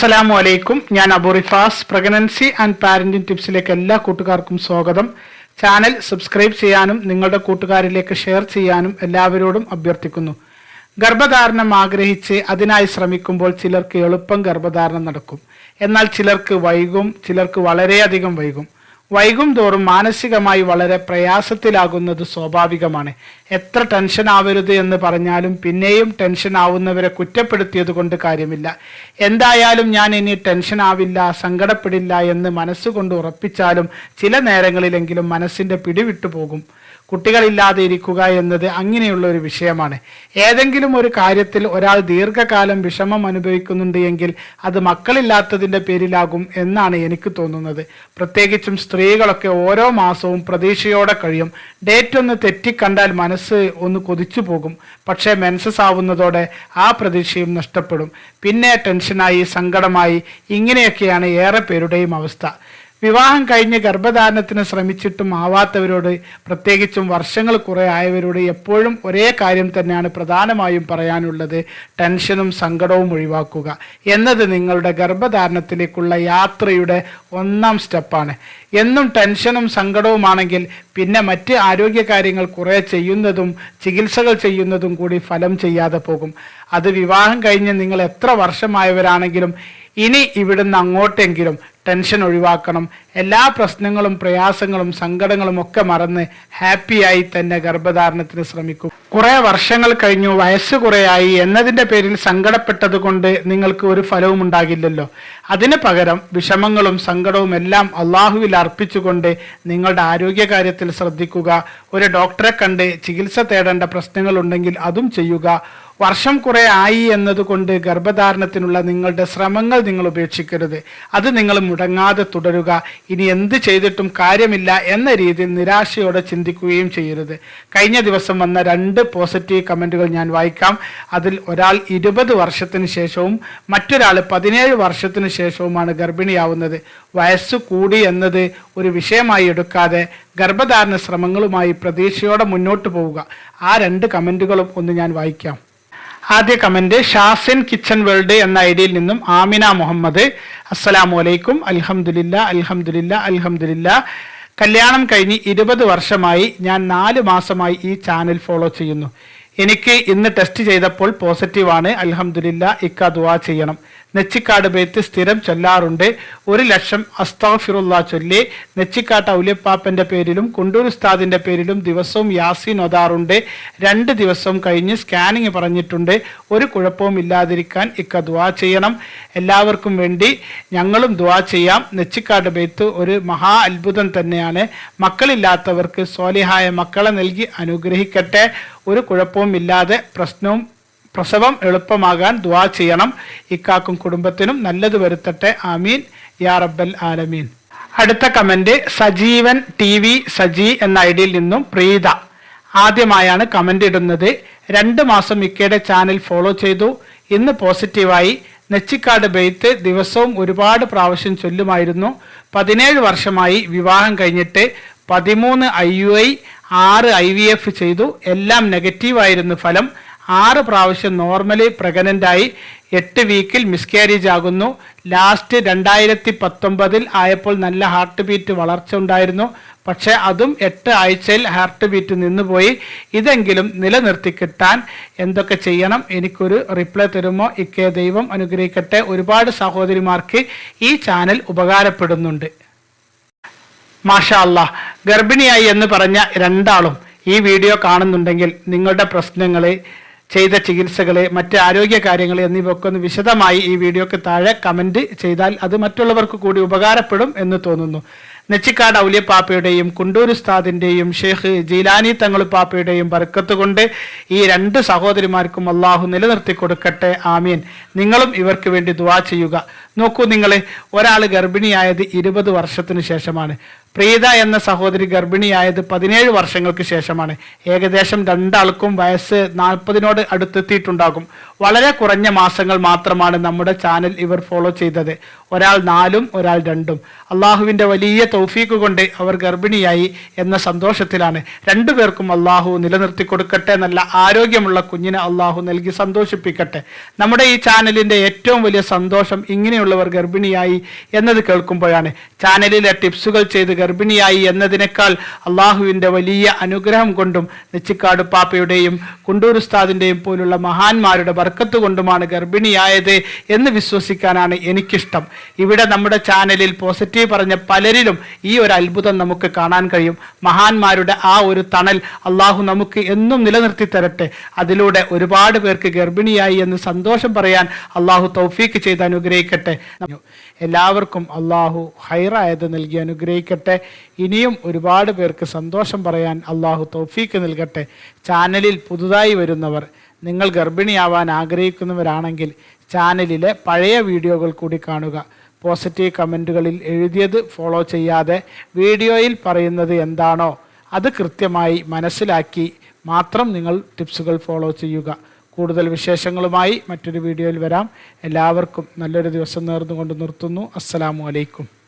അസ്സലാമു അലൈക്കും. ഞാൻ അബുറിഫാസ് പ്രഗ്നൻസി ആൻഡ് പാരന്റിംഗ് ടിപ്സിലേക്ക് എല്ലാ കൂട്ടുകാർക്കും സ്വാഗതം. ചാനൽ സബ്സ്ക്രൈബ് ചെയ്യാനും നിങ്ങളുടെ കൂട്ടുകാരിലേക്ക് ഷെയർ ചെയ്യാനും എല്ലാവരോടും അഭ്യർത്ഥിക്കുന്നു. ഗർഭധാരണം ആഗ്രഹിച്ച് അതിനായി ശ്രമിക്കുമ്പോൾ ചിലർക്ക് എളുപ്പം ഗർഭധാരണം നടക്കും. എന്നാൽ ചിലർക്ക് വൈകും ചിലർക്ക് വളരെയധികം വൈകും. വൈകും തോറും മാനസികമായി വളരെ പ്രയാസത്തിലാകുന്നത് സ്വാഭാവികമാണ്. എത്ര ടെൻഷൻ ആവരുത് എന്ന് പറഞ്ഞാലും പിന്നെയും ടെൻഷൻ ആവുന്നവരെ കുറ്റപ്പെടുത്തിയത് കൊണ്ട് കാര്യമില്ല. എന്തായാലും ഞാൻ ഇനി ടെൻഷൻ ആവില്ല സങ്കടപ്പെടില്ല എന്ന് മനസ്സുകൊണ്ട് ഉറപ്പിച്ചാലും ചില നേരങ്ങളിലെങ്കിലും മനസ്സിന്റെ പിടിവിട്ടു പോകും. കുട്ടികളില്ലാതെ ഇരിക്കുക എന്നത് അങ്ങനെയുള്ള ഒരു വിഷയമാണ്. ഏതെങ്കിലും ഒരു കാര്യത്തിൽ ഒരാൾ ദീർഘകാലം വിഷമം അനുഭവിക്കുന്നുണ്ട് എങ്കിൽ അത് മക്കളില്ലാത്തതിന്റെ പേരിലാകും എന്നാണ് എനിക്ക് തോന്നുന്നത്. പ്രത്യേകിച്ചും സ്ത്രീകളൊക്കെ ഓരോ മാസവും പ്രതീക്ഷയോടെ കഴിയും. ഡേറ്റ് ഒന്ന് തെറ്റിക്കണ്ടാൽ മനസ്സ് ഒന്ന് കൊതിച്ചു പോകും. പക്ഷേ മെൻസസ് ആവുന്നതോടെ ആ പ്രതീക്ഷയും നഷ്ടപ്പെടും. പിന്നെ ടെൻഷനായി സങ്കടമായി ഇങ്ങനെയൊക്കെയാണ് ഏറെ പേരുടെയും അവസ്ഥ. വിവാഹം കഴിഞ്ഞ് ഗർഭധാരണത്തിന് ശ്രമിച്ചിട്ടും ആവാത്തവരോട് പ്രത്യേകിച്ചും വർഷങ്ങൾ കുറെ ആയവരോട് എപ്പോഴും ഒരേ കാര്യം തന്നെയാണ് പ്രധാനമായും പറയാനുള്ളത്. ടെൻഷനും സങ്കടവും ഒഴിവാക്കുക എന്നത് നിങ്ങളുടെ ഗർഭധാരണത്തിലേക്കുള്ള യാത്രയുടെ ഒന്നാം സ്റ്റെപ്പാണ്. എന്നും ടെൻഷനും സങ്കടവുമാണെങ്കിൽ പിന്നെ മറ്റ് ആരോഗ്യകാര്യങ്ങൾ കുറെ ചെയ്യുന്നതും ചികിത്സകൾ ചെയ്യുന്നതും കൂടി ഫലം ചെയ്യാതെ പോകും. അത് വിവാഹം കഴിഞ്ഞ് നിങ്ങൾ എത്ര വർഷമായവരാണെങ്കിലും ഇനി ഇവിടുന്ന് അങ്ങോട്ടെങ്കിലും ടെൻഷൻ ഒഴിവാക്കണം. എല്ലാ പ്രശ്നങ്ങളും പ്രയാസങ്ങളും സങ്കടങ്ങളും ഒക്കെ മറന്ന് ഹാപ്പിയായി തന്നെ ഗർഭധാരണത്തിന് ശ്രമിക്കും. കുറേ വർഷങ്ങൾ കഴിഞ്ഞു വയസ്സ് കുറേയായി എന്നതിന്റെ പേരിൽ സങ്കടപ്പെട്ടത് കൊണ്ട് നിങ്ങൾക്ക് ഒരു ഫലവും ഉണ്ടാകില്ലല്ലോ. അതിന് പകരം വിഷമങ്ങളും സങ്കടവും എല്ലാം അള്ളാഹുവിൽ അർപ്പിച്ചുകൊണ്ട് നിങ്ങളുടെ ആരോഗ്യകാര്യത്തിൽ ശ്രദ്ധിക്കുക. ഒരു ഡോക്ടറെ കണ്ട് ചികിത്സ തേടേണ്ട പ്രശ്നങ്ങളുണ്ടെങ്കിൽ അതും ചെയ്യുക. വർഷം കുറെ ആയി എന്നതുകൊണ്ട് ഗർഭധാരണത്തിനുള്ള നിങ്ങളുടെ ശ്രമങ്ങൾ നിങ്ങൾ ഉപേക്ഷിക്കരുത്. അത് നിങ്ങൾ മുടങ്ങാതെ തുടരുക. ഇനി എന്ത് ചെയ്തിട്ടും കാര്യമില്ല എന്ന രീതിയിൽ നിരാശയോടെ ചിന്തിക്കുകയും ചെയ്യരുത്. കഴിഞ്ഞ ദിവസം വന്ന രണ്ട് പോസിറ്റീവ് കമന്റുകൾ ഞാൻ വായിക്കാം. അതിൽ ഒരാൾ ഇരുപത് വർഷത്തിന് ശേഷവും മറ്റൊരാൾ പതിനേഴ് വർഷത്തിന് ശേഷവുമാണ് ഗർഭിണിയാവുന്നത്. വയസ്സ് കൂടി എന്നത് ഒരു വിഷയമായി എടുക്കാതെ ഗർഭധാരണ ശ്രമങ്ങളുമായി പ്രതീക്ഷയോടെ മുന്നോട്ട് പോവുക. ആ രണ്ട് കമന്റുകളും ഒന്ന് ഞാൻ വായിക്കാം. ആദ്യ കമന്റ് ഷാസിൻ കിച്ചൺ വേൾഡ് എന്ന ഐഡിയിൽ നിന്നും ആമിന മുഹമ്മദ്. അസ്സലാമു അലൈക്കും. അൽഹമുല്ല അൽഹമുല്ല അൽഹമുല്ല കല്യാണം കഴിഞ്ഞ് ഇരുപത് വർഷമായി. ഞാൻ നാല് മാസമായി ഈ ചാനൽ ഫോളോ ചെയ്യുന്നു. എനിക്ക് ഇന്ന് ടെസ്റ്റ് ചെയ്തപ്പോൾ പോസിറ്റീവാണ് അൽഹംദുലില്ല ഇക്ക ദുവാ ചെയ്യണം. നെച്ചിക്കാട് ബേത്ത് സ്ഥിരം ചൊല്ലാറുണ്ട്. ഒരു ലക്ഷം അസ്താഫിറുള്ള ചൊല്ലി നെച്ചിക്കാട്ട് ഔലിയപ്പാപ്പന്റെ പേരിലും കുണ്ടൂർ ഉസ്താദിന്റെ പേരിലും ദിവസവും യാസീൻ ഒതാറുണ്ട് രണ്ട് ദിവസം കഴിഞ്ഞ് സ്കാനിങ് പറഞ്ഞിട്ടുണ്ട്. ഒരു കുഴപ്പവും ഇല്ലാതിരിക്കാൻ ഇക്ക ദുവാ ചെയ്യണം. എല്ലാവർക്കും വേണ്ടി ഞങ്ങളും ദുവാ ചെയ്യാം. നെച്ചിക്കാട് ബേത്ത് ഒരു മഹാ അത്ഭുതം തന്നെയാണ്. മക്കളില്ലാത്തവർക്ക് സ്വാലിഹായ മക്കളെ നൽകി അനുഗ്രഹിക്കട്ടെ. ഒരു കുഴപ്പവും ഇല്ലാതെ പ്രശ്നവും പ്രസവം എളുപ്പമാകാൻ ദുവാ ചെയ്യണം. ഇക്കാക്കും കുടുംബത്തിനും നല്ലത് വരുത്തട്ടെ. ആമീൻ. യാ റബ്ബൽ ആലമീൻ. അടുത്ത comment Sajeevan T V Saji എന്ന ഐഡിയിൽ നിന്നും പ്രീത. ആദ്യമായാണ് കമന്റ് ഇടുന്നത്. രണ്ട് മാസം ഇക്കയുടെ ചാനൽ ഫോളോ ചെയ്തു. ഇന്ന് പോസിറ്റീവായി. നെച്ചിക്കാട് ബെയ്ത്ത് ദിവസവും ഒരുപാട് പ്രാവശ്യം ചൊല്ലുമായിരുന്നു. പതിനേഴ് വർഷമായി വിവാഹം കഴിഞ്ഞിട്ട് പതിമൂന്ന് ഐ യു ഐ ആറ് ഐ വി എഫ് ചെയ്തു. എല്ലാം നെഗറ്റീവായിരുന്നു ഫലം. ആറ് പ്രാവശ്യം നോർമലി പ്രഗ്നന്റായി എട്ട് വീക്കിൽ മിസ്കാരേജ് ആകുന്നു. ലാസ്റ്റ് രണ്ടായിരത്തി പത്തൊമ്പതിൽ ആയപ്പോൾ നല്ല ഹാർട്ട് ബീറ്റ് വളർച്ച ഉണ്ടായിരുന്നു. പക്ഷേ അതും എട്ട് ആഴ്ചയിൽ ഹാർട്ട് ബീറ്റ് നിന്നുപോയി. ഇതെങ്കിലും നിലനിർത്തി കിട്ടാൻ എന്തൊക്കെ ചെയ്യണം? എനിക്കൊരു റിപ്ലൈ തരുമോ? ഇക്കേ ദൈവം അനുഗ്രഹിക്കട്ടെ. ഒരുപാട് സഹോദരിമാർക്ക് ഈ ചാനൽ ഉപകാരപ്പെടുന്നുണ്ട്. മാഷാ അല്ലാ ഗർഭിണിയായി എന്ന് പറഞ്ഞ രണ്ടാളും ഈ വീഡിയോ കാണുന്നുണ്ടെങ്കിൽ നിങ്ങളുടെ പ്രശ്നങ്ങളെ ചെയ്ത ചികിത്സകളെ മറ്റ് ആരോഗ്യ കാര്യങ്ങൾ എന്നിവയൊക്കെ ഒന്ന് വിശദമായി ഈ വീഡിയോക്ക് താഴെ കമന്റ് ചെയ്താൽ അത് മറ്റുള്ളവർക്ക് കൂടി ഉപകാരപ്പെടും എന്ന് തോന്നുന്നു. നെച്ചിക്കാട് ഔലിയപ്പാപ്പയുടെയും കുണ്ടൂർ ഉസ്താദിന്റെയും ഷെയ്ഖ് ജീലാനി തങ്ങൾ പാപ്പയുടെയും ബർക്കത്ത് കൊണ്ട് ഈ രണ്ട് സഹോദരിമാർക്കും അള്ളാഹു നിലനിർത്തി കൊടുക്കട്ടെ ആമീൻ. നിങ്ങളും ഇവർക്ക് വേണ്ടി ദുവാ ചെയ്യുക. നോക്കൂ നിങ്ങൾ ഒരാൾ ഗർഭിണിയായത് ഇരുപത് വർഷത്തിന് ശേഷമാണ്. പ്രീത എന്ന സഹോദരി ഗർഭിണിയായത് പതിനേഴ് വർഷങ്ങൾക്ക് ശേഷമാണ്. ഏകദേശം രണ്ടാൾക്കും വയസ്സ് നാൽപ്പതിനോട് അടുത്തെത്തിയിട്ടുണ്ടാകും. വളരെ കുറഞ്ഞ മാസങ്ങൾ മാത്രമാണ് നമ്മുടെ ചാനൽ ഇവർ ഫോളോ ചെയ്തത്. ഒരാൾ നാലും ഒരാൾ രണ്ടും. അള്ളാഹുവിന്റെ വലിയ തൗഫീക്ക് കൊണ്ട് അവർ ഗർഭിണിയായി എന്ന സന്തോഷത്തിലാണ്. രണ്ടുപേർക്കും അള്ളാഹു നിലനിർത്തി കൊടുക്കട്ടെ നല്ല ആരോഗ്യമുള്ള കുഞ്ഞിനെ അള്ളാഹു നൽകി സന്തോഷിപ്പിക്കട്ടെ. നമ്മുടെ ഈ ചാനലിന്റെ ഏറ്റവും വലിയ സന്തോഷം ഇങ്ങനെയുള്ളവർ ഗർഭിണിയായി എന്നത് കേൾക്കുമ്പോഴാണ്. ചാനലിലെ ടിപ്സുകൾ ചെയ്ത് ഗർഭിണിയായി എന്നതിനേക്കാൾ അള്ളാഹുവിന്റെ വലിയ അനുഗ്രഹം കൊണ്ടും നെച്ചിക്കാട് പാപ്പയുടെയും കുണ്ടൂർ ഉസ്താദിന്റെയും പോലുള്ള മഹാന്മാരുടെ വർക്കത്ത് കൊണ്ടുമാണ് ഗർഭിണിയായത് എന്ന് വിശ്വസിക്കാനാണ് എനിക്കിഷ്ടം. ഇവിടെ നമ്മുടെ ചാനലിൽ പോസിറ്റീവ് പറഞ്ഞ പലരിലും ഈ ഒരു അത്ഭുതം നമുക്ക് കാണാൻ കഴിയും. മഹാന്മാരുടെ ആ ഒരു തണൽ അള്ളാഹു നമുക്ക് എന്നും നിലനിർത്തി തരട്ടെ. അതിലൂടെ ഒരുപാട് പേർക്ക് ഗർഭിണിയായി എന്ന് സന്തോഷം പറയാൻ അള്ളാഹു തൗഫീക്ക് ചെയ്ത് അനുഗ്രഹിക്കട്ടെ. എല്ലാവർക്കും അള്ളാഹു ഹൈറായത് നൽകി അനുഗ്രഹിക്കട്ടെ. ഇനിയും ഒരുപാട് പേർക്ക് സന്തോഷം പറയാൻ അള്ളാഹു തൗഫീക്ക് നൽകട്ടെ. ചാനലിൽ പുതുതായി വരുന്നവർ നിങ്ങൾ ഗർഭിണിയാവാൻ ആഗ്രഹിക്കുന്നവരാണെങ്കിൽ ചാനലിലെ പഴയ വീഡിയോകൾ കൂടി കാണുക. പോസിറ്റീവ് കമന്റുകളിൽ എഴുതിയത് ഫോളോ ചെയ്യാതെ വീഡിയോയിൽ പറയുന്നത് എന്താണോ അത് കൃത്യമായി മനസ്സിലാക്കി മാത്രം നിങ്ങൾ ടിപ്സുകൾ ഫോളോ ചെയ്യുക. കൂടുതൽ വിശേഷങ്ങളുമായി മറ്റൊരു വീഡിയോയിൽ വരാം. എല്ലാവർക്കും നല്ലൊരു ദിവസം നേർന്നുകൊണ്ട് നിർത്തുന്നു. അസ്സലാമു അലൈക്കും.